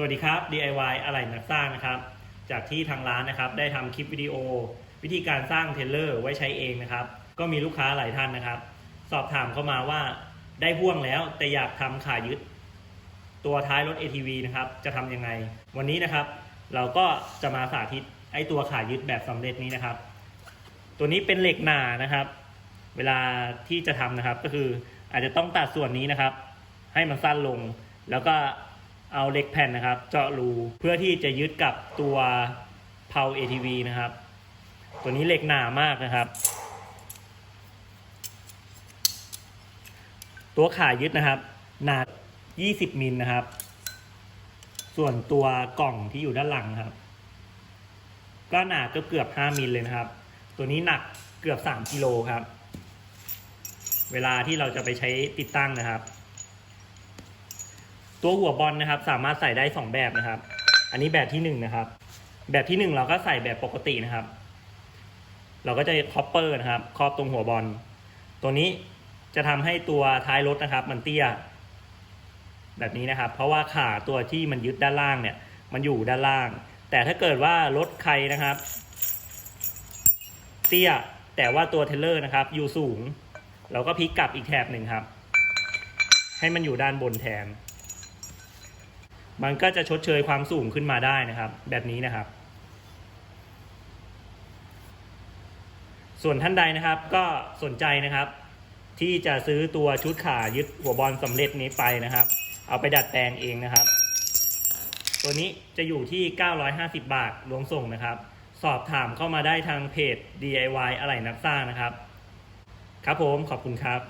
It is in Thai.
สวัสดีครับ DIY อะไหล่นักสร้างนะครับ จากที่ทางร้านนะครับได้ทำคลิปวิดีโอ วิธีการสร้างเทเลอร์ไว้ใช้เองนะครับ ก็มีลูกค้าหลายท่านนะครับ สอบถามเข้ามาว่าได้พ่วงแล้วแต่อยากทำขายึด ตัวท้ายรถ ATV นะครับ จะทำยังไง วันนี้นะครับ เราก็จะมาสาธิตไอตัวขายึดแบบสำเร็จนี้นะครับ ตัวนี้เป็นเหล็กหนานะครับ เวลาที่จะทำนะครับก็คืออาจจะต้องตัดส่วนนี้นะครับ ให้มันสั้นลงแล้วก็ เอาเหล็กแผ่นนะครับ เจาะรูเพื่อที่จะยึดกับตัวเพา ATV นะครับ ตัวนี้เหล็กหนามากนะครับ ตัวขายึดนะครับหนา 20 มิลนะครับ ส่วนตัวกล่องที่อยู่ด้านหลังครับ ก็หนาก็เกือบ5มิลเลยนะครับ ตัวนี้หนักเกือบ 3 กิโลครับ เวลาที่เราจะไปใช้ติดตั้งนะครับ ตัวหัวบอลนะครับสามารถใส่ได้ 2 แบบนะครับ อันนี้แบบที่1นนะครับ แบบที่ 1 เราก็ใส่แบบปกตินะครับ เราก็จะคอปเปอร์นะครับครอบตรงหัวบอล ตัวนี้จะทำให้ตัวท้ายรถนะครับ มันเตี้ย แบบนี้นะครับ เพราะว่าขาตัวที่มันยึดด้านล่างเนี่ย มันอยู่ด้านล่าง แต่ถ้าเกิดว่ารถใครนะครับ เตี้ยแต่ว่าตัวเทเลอร์นะครับ อยู่สูง เราก็พลิกกลับอีกแถบหนึ่งครับ ให้มันอยู่ด้านบนแทน มันก็จะชดเชยความสูงขึ้นมาได้นะครับ แบบนี้นะครับ ส่วนท่านใดนะครับก็สนใจนะครับ ที่จะซื้อตัวชุดขายึดหัวบอลสำเร็จนี้ไปนะครับ เอาไปดัดแปลงเองนะครับ ตัวนี้จะอยู่ที่ 950 บาทรวมส่งนะครับ สอบถามเข้ามาได้ทางเพจ DIY อะไหล่นักสร้างนะครับ ครับผมขอบคุณครับ